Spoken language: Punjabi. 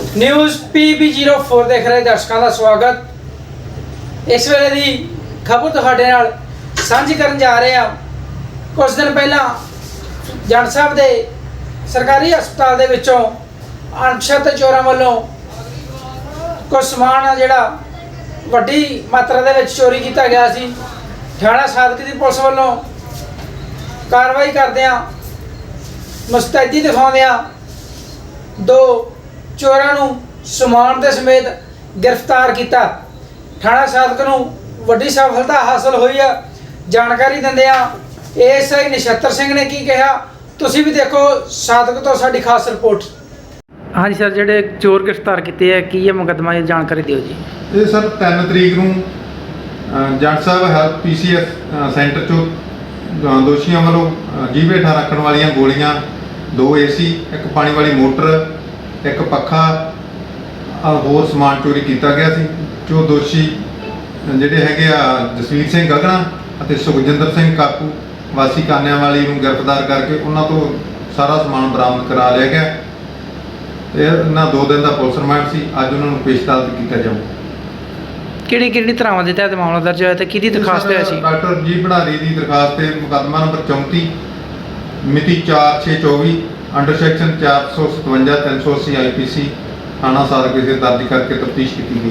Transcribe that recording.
ਨਿਊਜ਼ PB04 ਦੇਖ ਰਹੇ ਦਰਸ਼ਕਾਂ ਦਾ ਸਵਾਗਤ। ਇਸ ਵੇਲੇ ਦੀ ਖਬਰ ਤੁਹਾਡੇ ਨਾਲ ਸਾਂਝੀ ਕਰਨ ਜਾ ਰਹੇ ਹਾਂ। ਕੁਝ ਦਿਨ ਪਹਿਲਾਂ ਜੰਡ ਸਾਹਿਬ ਦੇ ਸਰਕਾਰੀ ਹਸਪਤਾਲ ਦੇ ਵਿੱਚੋਂ ਅਣਛਤ ਚੋਰਾਂ ਵੱਲੋਂ ਕੁਝ ਸਮਾਨ ਆ ਜਿਹੜਾ ਵੱਡੀ ਮਾਤਰਾ ਦੇ ਵਿੱਚ ਚੋਰੀ ਕੀਤਾ ਗਿਆ ਸੀ। ਥਾਣਾ ਸਾਦਕੀ ਦੀ ਪੁਲਿਸ ਵੱਲੋਂ ਕਾਰਵਾਈ ਕਰਦਿਆਂ ਮੁਸਤੈਦੀ ਦਿਖਾਉਂਦਿਆਂ ਦੋ ਚੋਰਾਂ ਨੂੰ ਸਮਾਨ ਦੇ ਸਮੇਤ ਗ੍ਰਿਫਤਾਰ ਕੀਤਾ। ਥਾਣਾ ਸਾਦਕ ਨੂੰ ਵੱਡੀ ਸਫਲਤਾ ਹਾਸਲ ਹੋਈ ਆ। ਜਾਣਕਾਰੀ ਦਿੰਦਿਆਂ ਏਐਸਆਈ ਨਛੱਤਰ ਸਿੰਘ ਨੇ ਕੀ ਕਿਹਾ? ਤੁਸੀਂ ਵੀ ਦੇਖੋ ਸਾਦਕ ਤੋਂ ਸਾਡੀ ਖਾਸ ਰਿਪੋਰਟ। ਹਾਂਜੀ ਸਰ ਜਿਹੜੇ ਚੋਰ ਗ੍ਰਿਫਤਾਰ ਕੀਤੇ ਆ ਕੀ ਇਹ ਮੁਕੱਦਮਾ ਇਹ ਜਾਣਕਾਰੀ ਦਿਓ ਜੀ? ਇਹ ਸਰ 3 ਤਰੀਕ ਨੂੰ ਅ, ਜੱਟ ਸਾਹਿਬ ਹੈਲਥ ਪੀਸੀਐਸ ਸੈਂਟਰ ਚੋਂ ਅ, ਦੋਸ਼ੀਆਂ ਵੱਲੋਂ ਅ, ਜੀਭ ਹੇਠਾਂ ਰੱਖਣ ਵਾਲੀਆਂ ਗੋਲੀਆਂ ਦੋ ਏਸੀ ਇੱਕ ਪਾਣੀ ਵਾਲੀ ਮੋਟਰ ਇੱਕ ਪੱਖਾ ਅ, ਹੋਰ ਸਮਾਨ ਚੋਰੀ ਕੀਤਾ ਗਿਆ ਸੀ ਜੋ ਦੋਸ਼ੀ ਜਿਹੜੇ ਹੈਗੇ ਆ ਜਸਵੀਰ ਸਿੰਘ ਗਗਨਾ ਅਤੇ ਸੁਖਜਿੰਦਰ ਸਿੰਘ ਕਾਕੂ ਵਾਸੀ ਕਾਨਿਆਂ ਵਾਲੀ ਨੂੰ ਗ੍ਰਿਫਤਾਰ ਕਰਕੇ ਉਹਨਾਂ ਤੋਂ ਸਾਰਾ ਸਮਾਨ ਬਰਾਮਦ ਕਰਾ ਲਿਆ ਗਿਆ। ਤੇ ਇਹਨਾਂ ਦੋ ਦਿਨ ਦਾ ਪੁਲਿਸ ਰਿਮਾਂਡ ਸੀ ਅੱਜ ਉਹਨਾਂ ਨੂੰ ਪੇਸ਼ ਅਦਾਲਤ ਕੀਤਾ ਜਾਊਗਾ। ਕਿਹੜੀ ਕਿਹੜੀ ਤਰ੍ਹਾਂ ਦੇ ਤਹਿਤ ਮਾਮਲਾ ਦਰਜ ਹੋਇਆ ਤੇ ਕਿਹਦੀ ਦਰਖਾਸਤ ਹੋਇਆ ਸੀ? ਡਾਕਟਰ ਜੀ ਭੰਡਾਰੀ ਦੀ ਦਰਖਾਸਤ ਤੇ ਮੁਕੱਦਮਾ ਨੰਬਰ 34 ਮਿਤੀ 4624 ਅੰਡਰ ਸੈਕਸ਼ਨ 457 380 ਆਈਪੀਸੀ ਥਾਣਾ ਸਾਦਕ ਵਿਖੇ ਦਰਜ ਕਰਕੇ ਤਫਤੀਸ਼ ਕੀਤੀ ਗਈ।